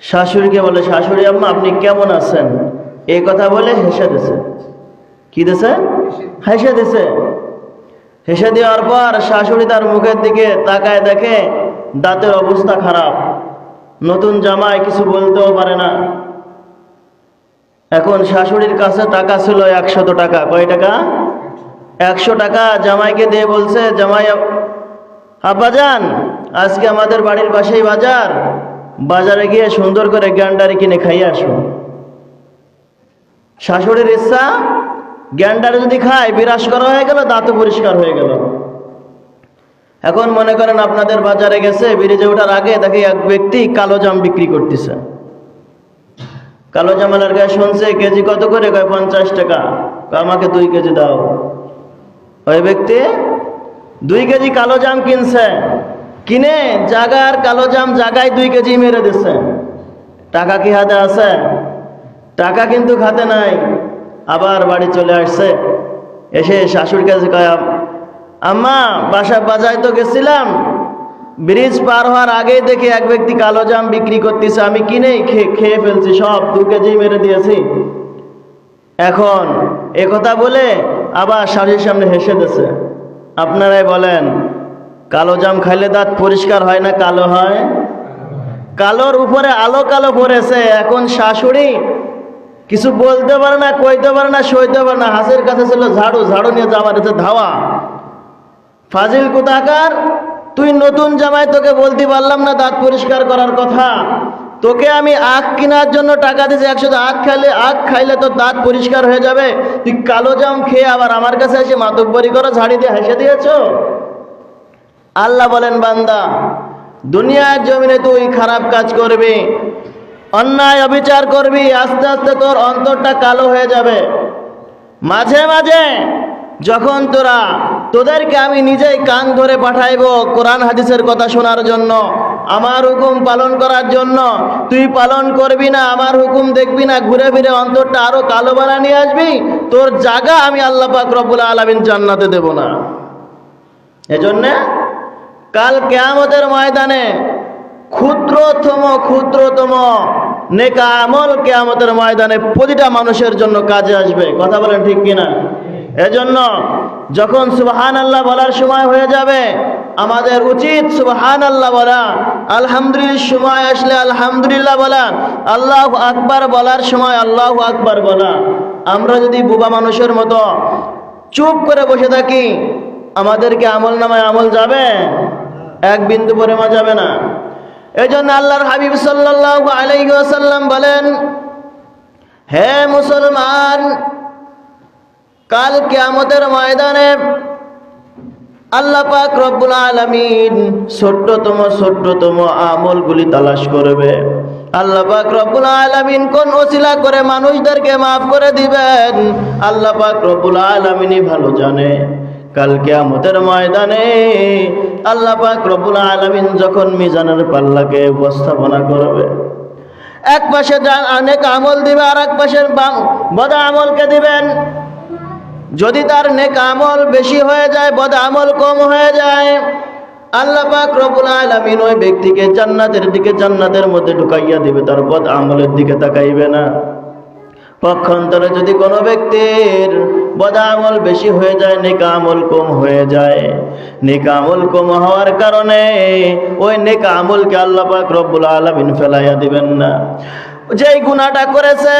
শাশুড়িকে বলে, শাশুড়ি আম্মা, আপনি কেমন আছেন? এই কথা বলে হেসে দিছে। কি দিছে? হেসে দিছে। হেসে দেওয়ার পর শাশুড়ি তার মুখের দিকে তাকায় দেখে দাঁতের অবস্থা খারাপ। নতুন জামায় কিছু বলতেও পারে না। এখন শাশুড়ির কাছে টাকা ছিল একশত টাকা। কয় টাকা? একশো টাকা জামাইকে দিয়ে বলছে, জামাই, আব্বাজান, আজকে আমাদের বাড়ির পাশেই বাজার। বাজারে গিয়ে সুন্দর করে গ্যান্ডারি কিনে খাইয়ে আসো শাশুড়ির ইচ্ছা, গ্যান্ডারে যদি খায় বিরাস করা হয়ে গেল, দাঁতও পরিষ্কার হয়ে গেল। এখন মনে করেন আপনাদের বাজারে গেছে, ব্রিজে ওঠার আগে দেখে এক ব্যক্তি কালো জাম বিক্রি করতেছে। কালো জামালার গায়ে শুনছে, কেজি কত করে? কয়, পঞ্চাশ টাকা। আমাকে দুই কেজি দাও। ওই ব্যক্তি দুই কেজি কালো জাম কিনছে। কিনে জাগার কালো জাম জাগায় দুই কেজি মেরে দিচ্ছে টাকা কি হাতে আছে? টাকা কিন্তু খাতে নাই। আবার বাড়ি চলে আসছে। এসে শাশুড়ির কাছে কয়, আম্মা, বাসা বাজায় তো গেছিলাম। ব্রিজ পার হওয়ার আগেই দেখি এক ব্যক্তি কালো জাম বিক্রি করতেছে। আমি কিনেই খেয়ে ফেলছি, সব দু কেজি মেরে দিয়েছি। এখন এ কথা বলে আবার শাড়ির সামনে হেসে দিছে। আপনারাই বলেন কালো জাম খাইলে দাঁত পরিষ্কার হয় না কালো হয়? কালোর উপরে আলো কালো পড়েছে, এখন শাশুড়ি কিছু বলতে পারে না, কইতে পারে না, সইতে পারে না। হাসির কাছে ছিল ঝাড়ু ঝাড়ু নিয়ে যাওয়ার এসে ধাওয়া। ফাজিল কোথাকার? তুই নতুন জামাই তোকে বলতে পারলাম না দাঁত পরিষ্কার করার কথা। তোকে আমি আখ কেনার জন্য টাকা দিয়েছি একশো আখ খাইলে আখ খাইলে তোর দাঁত পরিষ্কার হয়ে যাবে। তুই কালো জাম খেয়ে আবার আমার কাছে এসে মাতব্বরি করো ঝাড়ি দিয়ে হেসে দিয়েছ? আল্লাহ বলেন, বান্দা, দুনিয়ার জমিনে তুই খারাপ কাজ করবি, অন্যায় অবিচার করবি, আস্তে আস্তে তোর অন্তরটা কালো হয়ে যাবে। মাঝে মাঝে যখন তোরা তোদেরকে আমি নিজেই কান ধরে পাঠাইবো কোরআন হাদিসের কথা শোনার জন্য, আমার হুকুম পালন করার জন্য, তুই পালন করবি না, আমার হুকুম দেখবি না, ঘুরে ফিরে অন্তরটা আরও কালো বানা নিয়ে আসবি, তোর জায়গা আমি আল্লাহ পাক রব্বুল আলামিন জান্নাতে দেব না। এজন্যে কাল কেয়ামতের ময়দানে ক্ষুদ্রতম ক্ষুদ্রতম, নেকা আমল কেয়ামতের ময়দানে প্রতিটা মানুষের জন্য কাজে আসবে। কথা বলেন ঠিক কিনা? এজন্য যখন সুবহান আল্লাহ বলার সময় হয়ে যাবে, আমাদের উচিত সুবহান আল্লাহ বলা, আলহামদুলিল্লাহ সময় আসলে আলহামদুলিল্লাহ বলা, আল্লাহ আকবার বলার সময় আল্লাহ আকবার বলা। আমরা যদি বুবা মানুষের মতো চুপ করে বসে থাকি, আমাদেরকে আমল নামায় আমল যাবে? এক বিন্দু পরিমা যাবে না। এই জন্য আল্লাহর হাবিব সাল্লাহ আলাইসাল্লাম বলেন, হে মুসলমান, কাল কেয়ামতের ময়দানে আল্লাহ পাক রব্বুল আলামিন ছোট্টতম ছোট্টতম আমলগুলি তালাশ করবে। আল্লাহ পাক রব্বুল আলামিন কোন ওসিলা করে মানুষদেরকে মাফ করে দিবেন? আল্লাহ পাক রব্বুল আলামিনই ভালো জানে। কাল কিয়ামতের ময়দানে আল্লাহ পাক রব্বুল আলামিন যখন মিজানের পাল্লাকে উপস্থাপনা করবে, এক পাশে অনেক আমল দিবে আর এক বাম- বদা আমলকে দিবেন। যদি তার নেক আমল বেশি হয়ে যায়, বদ আমল কম হয়ে যায়, আল্লাহ পাক রব্বুল আলামিন ওই ব্যক্তিকে জান্নাতের দিকে জান্নাতের মধ্যে ঢুকাইয়া দিবে, তার বদ আমলের দিকে তাকাইবে না। পক্ষান্তরে যদি কোনো ব্যক্তির বদামল বেশি হয়ে যায় নেক আমল কম হয়ে যায়। নেক আমল কম হওয়ার কারণে ওই নেক আমলকে আল্লাহ পাক রব্বুল আলামিন ফেলাইয়া দিবেন না। যেই গুনাহটা করেছে,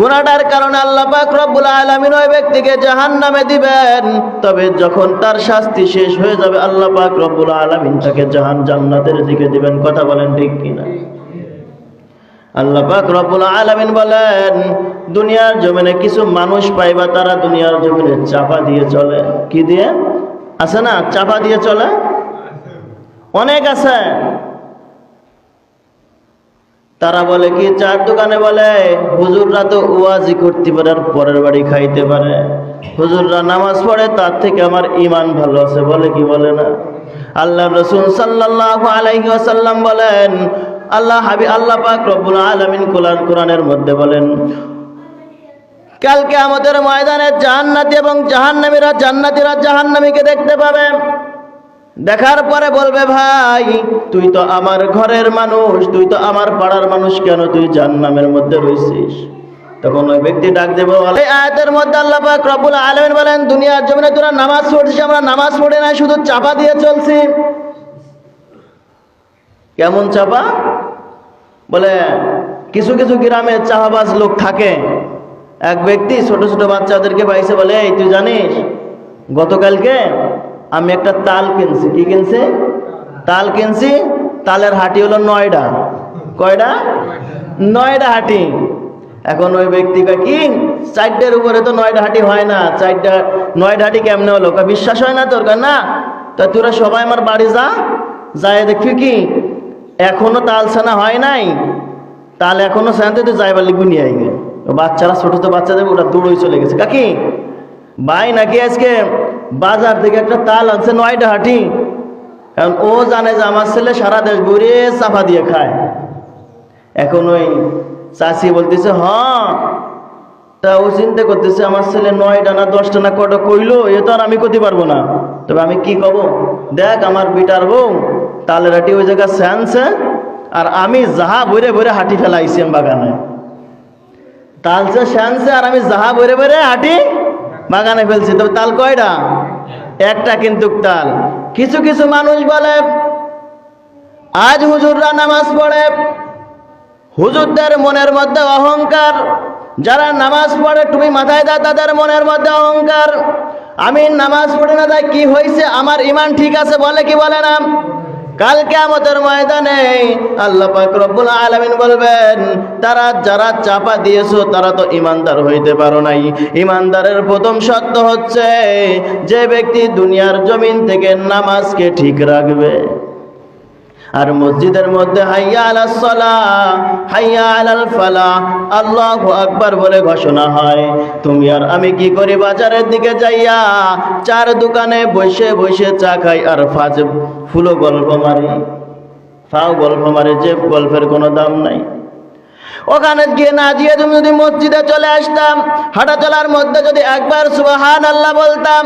গুনাহটার কারণে আল্লাহ পাক রব্বুল আলামিন ওই ব্যক্তিকে জাহান্নামে দিবেন। তবে যখন তার শাস্তি শেষ হয়ে যাবে, আল্লাহ পাক রব্বুল আলামিন তাকে জাহান জান্নাতের দিকে দিবেন। কথা বলেন ঠিক কিনা? আল্লাহ পাক রব্বুল আলামিন বলেন, দুনিয়ার জমিনে কিছু মানুষ পাইবা, তারা দুনিয়ার জমিনে চাপা দিয়ে চলে। কি দিয়ে? আছে না? চাপা দিয়ে চলে? অনেক আছে। তারা বলে কি? চার দোকানে বলে, হুজুররা তো ওয়াজি করতে পারে আর পরের বাড়ি খাইতে পারে। হুজুররা নামাজ পড়ে, তার থেকে আমার ইমান ভালো আছে, বলে কি বলে না? আল্লাহ রসুল সাল্লাল্লাহু আলাইহি বলেন আল্লাহ হাবি, আল্লাহ পাক রব্বুল আলামিন কোরআন, কোরআনের মধ্যে বলেন কালকে আমাদের ময়দানে জাহান্নাতি এবং জাহান্নামীরা জান্নাতীরা জাহান্নামীকে দেখতে পাবে। দেখার পরে বলবে, ভাই, তুই তো আমার ঘরের মানুষ, তুই তো আমার পাড়ার মানুষ, কেন তুই জাহান্নামের মধ্যে রয়েছিস? তখন ওই ব্যক্তি ডাক দেবো এই আয়াতের মধ্যে আল্লাহ পাক রব্বুল আলামিন বলেন, দুনিয়ার জমিনে তোরা নামাজ পড়ছিস, আমরা নামাজ পড়ে নাই, শুধু চাপা দিয়ে চলছি। কেমন চাপা? বলে, কিছু কিছু গ্রামে চাপাবাজ লোক থাকে। এক ব্যক্তি ছোট ছোট বাচ্চাদেরকে পাইছে বলে, এই, তুই জানিস, গতকালকে আমি একটা তাল কিনছি। কি কিনছি? তাল কিনছি, তালের হাটি হলো নয়ডা। কয়ডা? নয়ডা হাটি। এখন ওই ব্যক্তিকে কি? চারটের উপরে তো নয়ডা হাটি হয় না। চারটা, নয়ডা হাটি কেমনে হলো? বিশ্বাস হয় না তোর। না। তা তোরা সবাই আমার বাড়ি যা যায় দেখবি কি? এখনও তাল ছানা হয় নাই। তাল এখনও ছানাতে তো যাই বললি গুনিয়ে আইগে। বাচ্চারা, ছোট ছোট বাচ্চাদের ওটা দৌড়ই চলে গেছে। কাকি, ভাই নাকি আজকে বাজার থেকে একটা তাল আনছে নয়টা হাঁটি? কারণ ও জানে যে আমার ছেলে সারা দেশ ঘুরে চাপা দিয়ে খায়। এখন ওই চাষি বলতেছে হ্যাঁ তা ও চিন্তা করতেছে আমার ছেলে নয়টা না দশটা না কটা কইলো, এ তো আর আমি করতে পারব না। তবে আমি কি কব? দেখ আমার বিটার বউ তালের হাটি ওই জায়গায় স্যানছে আর আমি যাহা ভরে ভরে হাঁটি ফেলাইছি বাগানে। তালছে শ্যানছে আর আমি যাহা ভরে ভরে হাঁটি বাগানে ফেলছি। তবে তাল কয়টা? একটা কিন্তু তাল। কিছু কিছু মানুষ বলে, আজ হুজুররা নামাজ পড়ে। হুজুরদের মনের মধ্যে অহংকার। যারা নামাজ পড়ে টুপি মাথায় দেয় তাদের মনের মধ্যে অহংকার। আমি নামাজ পড়ে না তাই কি হয়েছে? আমার ইমান ঠিক আছে বলে কি বলে না? কালকে আমাদের ময়দানে আল্লাহ রব্বুল আলমিন বলবেন, তারা যারা চাপা দিয়েছ, তারা তো ইমানদার হইতে পারো নাই। ইমানদারের প্রথম শর্ত হচ্ছে, যে ব্যক্তি দুনিয়ার জমিন থেকে নামাজকে ঠিক রাখবে। আর মসজিদের মধ্যে হাইয়া আলাল সলা, হাইয়া আলাল ফালা, আল্লাহ আকবার বলে ঘোষণা হয়। তুমি আর আমি কি করি বাজারের দিকে যাইয়া চার দোকানে বসে বসে চা খাই আর ফাজ ফুলো গল্প মারি। ফাও গল্প মারি যে গল্পের কোনো দাম নাই। ওখানে গিয়ে না গিয়ে তুমি যদি মসজিদে চলে আসতাম, হাঁটা চলার মধ্যে যদি একবার সুবাহান আল্লাহ বলতাম,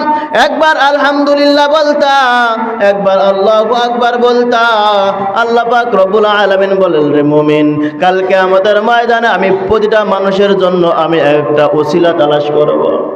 একবার আলহামদুলিল্লাহ বলতাম, একবার আল্লাহ একবার বলতাম, আল্লাহ পাক রব্বুল আলমিন বলেন, রে মুমিন কালকে আমাদের ময়দানে আমি প্রতিটা মানুষের জন্য আমি একটা ওসিলা তালাশ করব।